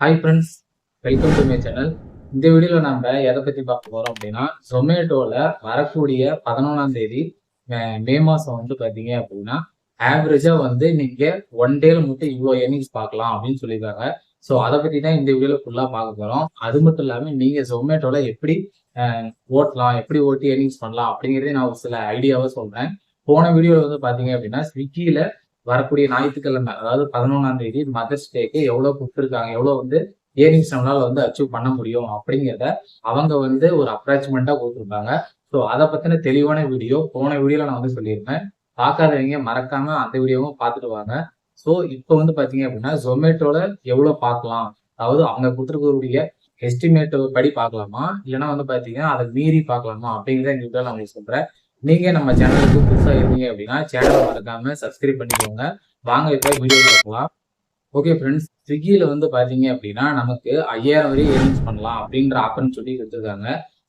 Hi friends welcome to my channel இந்த வீடியோவில் நம்ம எதை பற்றி பார்க்க போகிறோம் அப்படின்னா ஜொமேட்டோவில் வரக்கூடிய பதினொன்றாம் தேதி மே- மாதம் வந்து பார்த்தீங்க அப்படின்னா ஆவரேஜாக வந்து நீங்கள் ஒன் டேல மட்டும் இவ்வளோ ஏர்னிங்ஸ் பார்க்கலாம் அப்படின்னு சொல்லியிருக்காங்க. ஸோ அதை பற்றி தான் இந்த வீடியோவில் ஃபுல்லாக பார்க்க போகிறோம் அது மட்டும் இல்லாமல் நீங்கள் ஜொமேட்டோவில் எப்படி ஓட்டலாம் எப்படி ஓட்டி ஏர்னிங்ஸ் பண்ணலாம் அப்படிங்கிறதே நான் ஒரு சில ஐடியாவை சொல்கிறேன் போன வீடியோவில் வந்து பார்த்தீங்க அப்படின்னா ஸ்விக்கியில் வரக்கூடிய ஞாயிற்றுக்கிழமை அதாவது பதினொன்றாம் தேதி மதர்ஸ் டேக்கு எவ்வளோ கொடுத்துருக்காங்க எவ்வளோ வந்து ஏர்னிங்ஸ் நம்மளால் வந்து அச்சீவ் பண்ண முடியும் அப்படிங்கிறத அவங்க வந்து ஒரு அப்ராச்மெண்ட்டாக கொடுத்துருப்பாங்க. ஸோ அதை பற்றின தெளிவான வீடியோ போன வீடியோவில் நான் வந்து சொல்லியிருப்பேன். பார்க்காதவங்க மறக்காமல் அந்த வீடியோவும் பார்த்துட்டு வாங்க. ஸோ இப்போ வந்து பார்த்தீங்க அப்படின்னா ஜொமேட்டோல எவ்வளோ பார்க்கலாம்? அதாவது அவங்க கொடுத்துருக்கக்கூடிய எஸ்டிமேட் படி பார்க்கலாமா? இல்லைன்னா வந்து பார்த்தீங்கன்னா அதை மீறி பார்க்கலாமா? அப்படிங்கிறத இந்த வீடியோ நான் உங்களுக்கு சொல்கிறேன் நீங்கள் நம்ம சேனலுக்கு புதுசாக இருந்தீங்க அப்படின்னா சேனலை மறக்காமல் சப்ஸ்கிரைப் பண்ணிக்கோங்க. வாங்க இப்போ வீடியோ பார்க்கலாம் ஓகே ஃப்ரெண்ட்ஸ் ஸ்விக்கியில் வந்து பார்த்தீங்க அப்படின்னா நமக்கு ஐயாயிரம் வரையும் ஏர்னிங்ஸ் பண்ணலாம் அப்படின்ற ஆப்னு சொல்லி கொடுத்துருக்காங்க.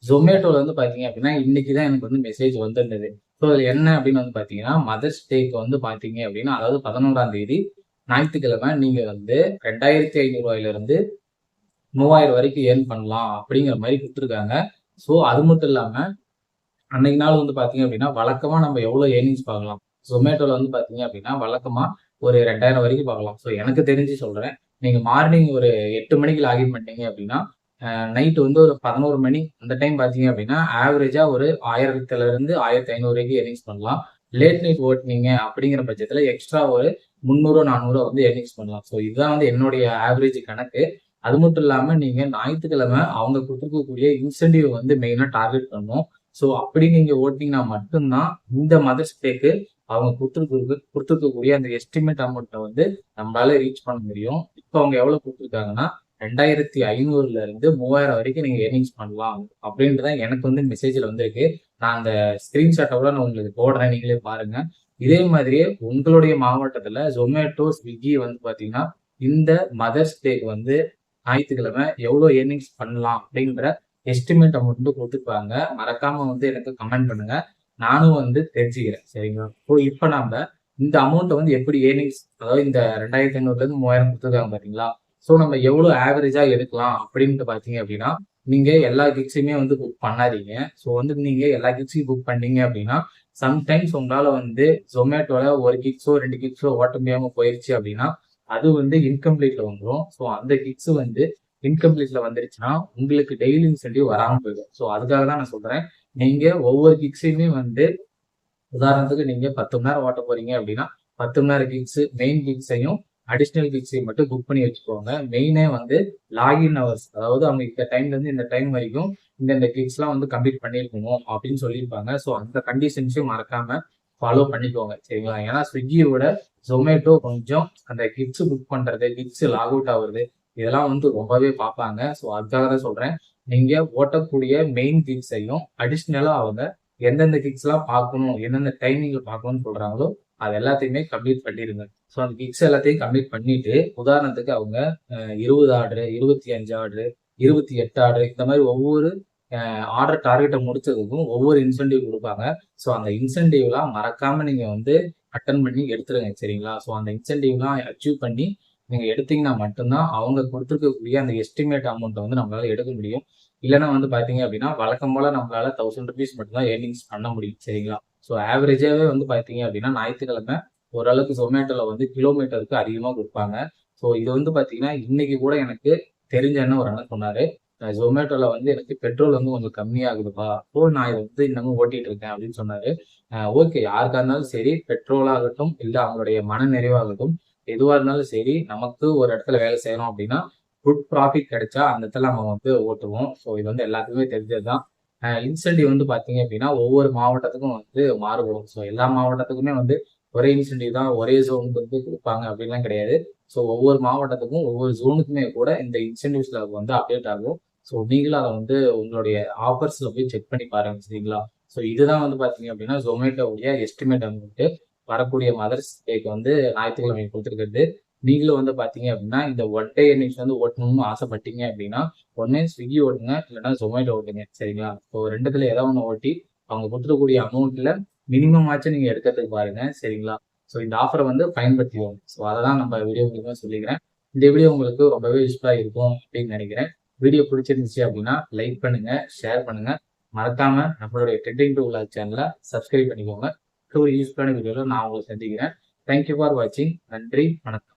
ஜொமேட்டோவில் வந்து பார்த்தீங்க அப்படின்னா இன்னைக்கு தான் எனக்கு வந்து மெசேஜ் வந்திருந்தது. ஸோ அதில் என்ன அப்படின்னு வந்து பார்த்தீங்கன்னா மதர்ஸ் டேக்கு வந்து பார்த்தீங்க அப்படின்னா அதாவது பதினோராம் தேதி ஞாயிற்றுக்கிழமை நீங்கள் வந்து ரெண்டாயிரத்தி ஐநூறுரூவாயிலிருந்து மூவாயிரம் வரைக்கும் ஏர்ன் பண்ணலாம் அப்படிங்கிற மாதிரி கொடுத்துருக்காங்க. ஸோ அது மட்டும் இல்லாமல் அன்னைக்கு நாள் வந்து பாத்தீங்க அப்படின்னா வழக்கமா நம்ம எவ்வளவு ஏர்னிங்ஸ் பார்க்கலாம்? ஜொமேட்டோல வந்து பாத்தீங்க அப்படின்னா வழக்கமா ஒரு ரெண்டாயிரம் வரைக்கும் பார்க்கலாம். ஸோ எனக்கு தெரிஞ்சு சொல்றேன் நீங்க மார்னிங் ஒரு எட்டு மணிக்கு லாகின் பண்ணிட்டீங்க அப்படின்னா நைட்டு வந்து ஒரு பதினோரு மணி அந்த டைம் பாத்தீங்க அப்படின்னா ஆவரேஜா ஒரு ஆயிரத்துல இருந்து ஆயிரத்தி ஐநூறு வரைக்கும் ஏர்னிங்ஸ் பண்ணலாம். லேட் நைட் ஓட்டினீங்க அப்படிங்கிற பட்சத்துல எக்ஸ்ட்ரா ஒரு முந்நூறு நானூறு வந்து ஏர்னிங்ஸ் பண்ணலாம். ஸோ இதுதான் வந்து என்னுடைய ஆவரேஜ் கணக்கு. அது மட்டும் இல்லாம நீங்க ஞாயிற்றுக்கிழமை அவங்க கொடுத்துருக்கக்கூடிய இன்சென்டிவ் வந்து மெயினா டார்கெட் பண்ணணும் ஸோ அப்படி நீங்க ஓட்டிங்கன்னா மட்டும்தான் இந்த மதர்ஸ் டேக்கு அவங்க கொடுத்துருக்கு கொடுத்துருக்கக்கூடிய அந்த எஸ்டிமேட் அமௌண்ட்டை வந்து நம்மளால ரீச் பண்ண முடியும். இப்போ அவங்க எவ்வளவு கொடுத்துருக்காங்கன்னா ரெண்டாயிரத்தி ஐநூறுல இருந்து மூவாயிரம் வரைக்கும் நீங்க ஏர்னிங்ஸ் பண்ணலாம் அப்படின்றதான் எனக்கு வந்து மெசேஜில் வந்திருக்கு. நான் அந்த ஸ்கிரீன்ஷாட்டை கூட நான் உங்களுக்கு போடுறேன். நீங்களே பாருங்க. இதே மாதிரியே உங்களுடைய மாவட்டத்துல ஜொமேட்டோ ஸ்விக்கி வந்து பாத்தீங்கன்னா இந்த மதர்ஸ் டேக்கு வந்து ஞாயிற்றுக்கிழமை எவ்வளோ ஏர்னிங்ஸ் பண்ணலாம் அப்படிங்கிற எஸ்டிமேட் அமௌண்ட் கொடுத்துருப்பாங்க மறக்காம வந்து எனக்கு கமெண்ட் பண்ணுங்க. நானும் வந்து தெரிஞ்சுக்கிறேன். சரிங்களா? ஸோ இப்போ நம்ம இந்த அமௌண்ட்டை வந்து எப்படி ஏர்னிங்ஸ் அதாவது இந்த ரெண்டாயிரத்தி ஐநூறுலேருந்து மூவாயிரம் கொடுத்துருக்காங்க பாத்தீங்களா? ஸோ நம்ம எவ்வளோ ஆவரேஜாக எடுக்கலாம் அப்படின்ட்டு பார்த்தீங்க அப்படின்னா நீங்கள் எல்லா கிக்ஸையுமே வந்து புக் பண்ணாதீங்க. ஸோ வந்து நீங்கள் எல்லா கிக்ஸையும் புக் பண்ணீங்க அப்படின்னா சம்டைம்ஸ் உங்களால் வந்து ஜொமேட்டோவில் ஒரு கிக்ஸோ ரெண்டு கிக்ஸோ ஓட்ட முடியாமல் போயிடுச்சு அப்படின்னா அது வந்து இன்கம்ப்ளீட்டில் வந்துடும் ஸோ அந்த கிக்ஸ் வந்து இன்கம்ப்ளீட்ல வந்துருச்சுன்னா உங்களுக்கு டெய்லி இன்சென்டிவ் வராமல் போயிடும். ஸோ அதுக்காக தான் நான் சொல்றேன். நீங்க ஒவ்வொரு கிக்ஸையுமே வந்து உதாரணத்துக்கு நீங்க பத்து மணி நேரம் ஓட்ட போறீங்க அப்படின்னா பத்து மணி நேரம் கிக்ஸ் மெயின் கிக்ஸையும் அடிஷ்னல் கிக்ஸையும் மட்டும் புக் பண்ணி வச்சுக்கோங்க. மெயினே வந்து லாகின் ஹவர்ஸ் அதாவது அவங்க இந்த டைம்ல இருந்து இந்த டைம் வரைக்கும் இந்த இந்த கிக்ஸ்லாம் வந்து கம்ப்ளீட் பண்ணியிருக்கணும் அப்படின்னு சொல்லியிருப்பாங்க. ஸோ அந்த கண்டிஷன்ஸையும் மறக்காம ஃபாலோ பண்ணிக்கோங்க. சரிங்களா? ஏன்னா ஸ்விக்கியோட ஜொமேட்டோ கொஞ்சம் அந்த கிக்ஸ் புக் பண்றது கிக்ஸ் லாக் அவுட் ஆகுறது இதெல்லாம் வந்து ரொம்பவே பார்ப்பாங்க. ஸோ அதுக்காக தான் சொல்கிறேன் நீங்கள் ஓட்டக்கூடிய மெயின் கிக்ஸையும் அடிஷ்னலாக அவங்க எந்தெந்த கிக்ஸ்லாம் பார்க்கணும் எந்தெந்த டைமிங்கில் பார்க்கணும்னு சொல்கிறாங்களோ அது எல்லாத்தையுமே கம்ப்ளீட் பண்ணிடுங்க ஸோ அந்த கிக்ஸ் எல்லாத்தையும் கம்ப்ளீட் பண்ணிட்டு உதாரணத்துக்கு அவங்க இருபது ஆர்டரு இருபத்தி அஞ்சு ஆர்டரு இருபத்தி எட்டு ஆர்டர் இந்த மாதிரி ஒவ்வொரு ஆர்டர் டார்கெட்டை முடிச்சதுக்கும் ஒவ்வொரு இன்சென்டிவ் கொடுப்பாங்க. ஸோ அந்த இன்சென்டிவ்லாம் மறக்காமல் நீங்கள் வந்து அட்டன் பண்ணி எடுத்துருங்க சரிங்களா? ஸோ அந்த இன்சென்டிவ்லாம் அச்சீவ் பண்ணி நீங்கள் எடுத்தீங்கன்னா மட்டும்தான் அவங்க கொடுத்துருக்கக்கூடிய அந்த எஸ்டிமேட் அமௌண்ட்டை வந்து நம்மளால எடுக்க முடியும். இல்லைன்னா வந்து பார்த்தீங்க அப்படின்னா வழக்கம் போல் நம்மளால தௌசண்ட் ருபீஸ் மட்டும்தான் ஏர்னிங்ஸ் பண்ண முடியும். சரிங்களா? ஸோ ஆவரேஜாவே வந்து பார்த்தீங்க அப்படின்னா ஞாயிற்றுக்கிழமை ஓரளவுக்கு ஜொமேட்டோவில் வந்து கிலோமீட்டருக்கு அதிகமாக கொடுப்பாங்க. ஸோ இது வந்து பார்த்தீங்கன்னா இன்னைக்கு கூட எனக்கு தெரிஞ்ச என்ன ஒரு அண்ணன் சொன்னார். ஜொமேட்டோவில் வந்து எனக்கு பெட்ரோல் வந்து கொஞ்சம் கம்மியாகுதுப்பா. ஸோ நான் இதை வந்து இன்னமும் ஓட்டிகிட்டு இருக்கேன் அப்படின்னு சொன்னார். ஓகே யாருக்காக இருந்தாலும் சரி பெட்ரோலாகட்டும் இல்லை அவங்களுடைய மன நிறைவாகட்டும் எதுவாக இருந்தாலும் சரி நமக்கு ஒரு இடத்துல வேலை செய்யணும் அப்படின்னா குட் ப்ராஃபிட் கிடைச்சா அந்த இடத்துல நம்ம வந்து ஓட்டுவோம். ஸோ இது வந்து எல்லாத்துக்குமே தெரிஞ்சது தான் இன்சென்டிவ் வந்து பார்த்தீங்க அப்படின்னா ஒவ்வொரு மாவட்டத்துக்கும் வந்து மாறுபடும். ஸோ எல்லா மாவட்டத்துக்குமே வந்து ஒரே இன்சென்டிவ் தான் ஒரே ஜோனுக்கு வந்து கொடுப்பாங்க அப்படின்லாம் கிடையாது. ஸோ ஒவ்வொரு மாவட்டத்துக்கும் ஒவ்வொரு ஜோனுக்குமே கூட இந்த இன்சென்டிவ்ஸில் வந்து அப்டேட் ஆகும். ஸோ நீங்களும் அதை வந்து உங்களுடைய ஆஃபர்ஸில் போய் செக் பண்ணி பாருங்க சரிங்களா? ஸோ இதுதான் வந்து பார்த்தீங்க அப்படின்னா ஜொமேட்டோவுடைய எஸ்டிமேட் வந்துட்டு வரக்கூடிய மதர்ஸ் டேக்கு வந்து ஞாயிற்றுக்கிழமை கொடுத்துருக்கிறது. நீங்களும் வந்து பார்த்தீங்க அப்படின்னா இந்த ஒட்டை எண்ணெய்ஸ் வந்து ஓட்டணும்னு ஆசைப்பட்டீங்க அப்படின்னா ஒன்னே ஸ்விக்கி ஓட்டுங்க இல்லைன்னா ஜொமேட்டோ ஓட்டுங்க சரிங்களா? இப்போ ரெண்டுத்துல ஏதோ ஒன்று ஓட்டி அவங்க கொடுத்துருக்கூடிய அமௌண்ட்டில் மினிமம் ஆச்சும் நீங்கள் எடுக்கிறதுக்கு பாருங்க சரிங்களா? ஸோ இந்த ஆஃபரை வந்து பயன்படுத்திவோம் ஸோ அதை தான் நம்ம வீடியோ மூலமாக சொல்லிக்கிறேன். இந்த வீடியோ உங்களுக்கு ரொம்பவே யூஸ்ஃபுல்லாக இருக்கும் அப்படின்னு நினைக்கிறேன். வீடியோ பிடிச்சிருந்துச்சு அப்படின்னா லைக் பண்ணுங்க ஷேர் பண்ணுங்க. மறக்காம நம்மளுடைய ட்ரெண்டிங் டூ விளாக் சேனலை சப்ஸ்கிரைப் பண்ணிக்கோங்க. ஒரு யூஸ்ஃபுல்லான வீடியோவில் நான் உங்களை சந்திக்கிறேன். தேங்க்யூ ஃபார் வாட்சிங் நன்றி. வணக்கம்.